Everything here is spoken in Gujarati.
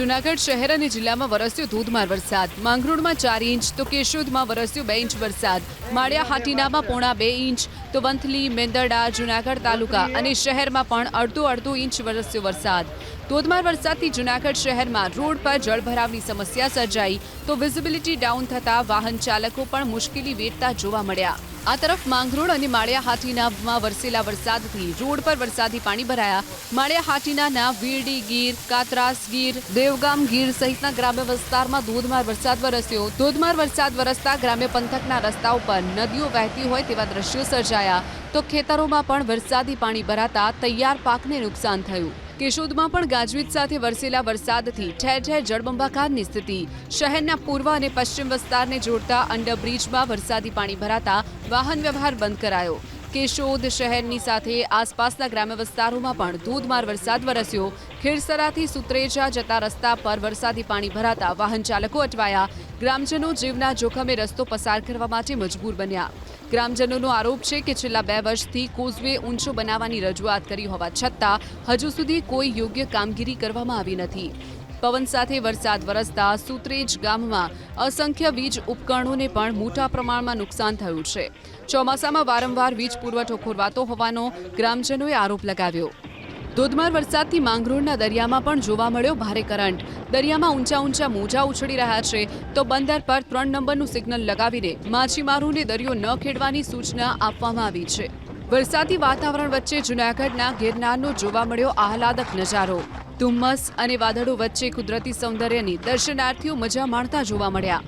જૂનાગઢ શહેર અને જિલ્લામાં વરસ્યો ધોધમાર વરસાદ. માંગરોળમાં ચાર ઇંચ, તો કેશોદમાં વરસ્યો બે ઇંચ વરસાદ. માળિયા હાટીનામાં પોણા બે ઇંચ, તો વંથલી, મેંદરડા, જૂનાગઢ તાલુકા અને શહેરમાં પણ અડધો અડધો ઇંચ વરસ્યો વરસાદ. ધોધમાર વરસાદથી જૂનાગઢ શહેરમાં રોડ પર જળભરાવની સમસ્યા સર્જાઈ. તો વિઝિબિલિટી ડાઉન થતાં વાહન ચાલકો પણ મુશ્કેલી વેઠતા જોવા મળ્યા. આ તરફ માંગરોળ અને માળિયા હાટીનામાં વરસેલા વરસાદથી રોડ પર વરસાદી પાણી ભરાયા. માળિયા હાટીનાના વીરડી ગીર, કાતરાસ ગીર, દેવગામ ગીર સહિતના ગ્રામ્ય વિસ્તારમાં ધોધમાર વરસાદ વરસ્યો. ધોધમાર વરસાદ વરસતા ગ્રામ્ય પંથકના રસ્તાઓ પર નદીઓ વહેતી હોય તેવા દ્રશ્યો સર્જાયા. તો ખેતરોમાં પણ વરસાદી પાણી ભરાતા તૈયાર પાકને નુકસાન થયું. કેશોદમાં પણ ગાજવીજ સાથે વરસેલા વરસાદથી ઠેર ઠેર જળબંબાકારની સ્થિતિ. શહેરના પૂર્વ અને પશ્ચિમ વિસ્તારને જોડતા અંડરબ્રિજમાં વરસાદી પાણી ભરાતા વાહન વ્યવહાર બંધ કરાયો. કેશોદ શહેરની સાથે આસપાસના ગ્રામ્ય વિસ્તારોમાં પણ ધોધમાર વરસાદ વરસ્યો. ખીરસરાથી સુત્રેજા જતા રસ્તા પર વરસાદી પાણી ભરાતા વાહન ચાલકો અટવાયા. ગ્રામજનો જીવના જોખમે રસ્તો પસાર કરવા માટે મજબૂર બન્યા. ગ્રામજનોનો આરોપ છે કે છેલ્લા બે વર્ષથી કોઝવે ઊંચો બનાવવાની રજૂઆત કરી હોવા છતાં હજુ સુધી કોઈ યોગ્ય કામગીરી કરવામાં આવી નથી. પવન સાથે વરસાદ વરસતા સુત્રેજ ગામમાં અસંખ્ય વીજ ઉપકરણોને પણ મોટા પ્રમાણમાં નુકસાન થયું છે. ચોમાસામાં વારંવાર વીજ પુરવઠો ખોરવાતો હોવાનો ગ્રામજનોએ આરોપ લગાવ્યો. ધોધમાર વરસાદથી માંગરોળના દરિયામાં પણ જોવા મળ્યો ભારે કરંટ. દરિયામાં ઊંચા ઊંચા મોજા ઉછળી રહ્યા છે. તો બંદર પર ત્રણ નંબરનું સિગ્નલ લગાવીને માછીમારોને દરિયો ન ખેડવાની સૂચના આપવામાં આવી છે. વરસાદી વાતાવરણ વચ્ચે જૂનાગઢના ગિરનારનો જોવા મળ્યો આહલાદક નજારો. ધુમ્મસ અને વાદળો વચ્ચે કુદરતી સૌંદર્યની દર્શનાર્થીઓ મજા માણતા જોવા મળ્યા.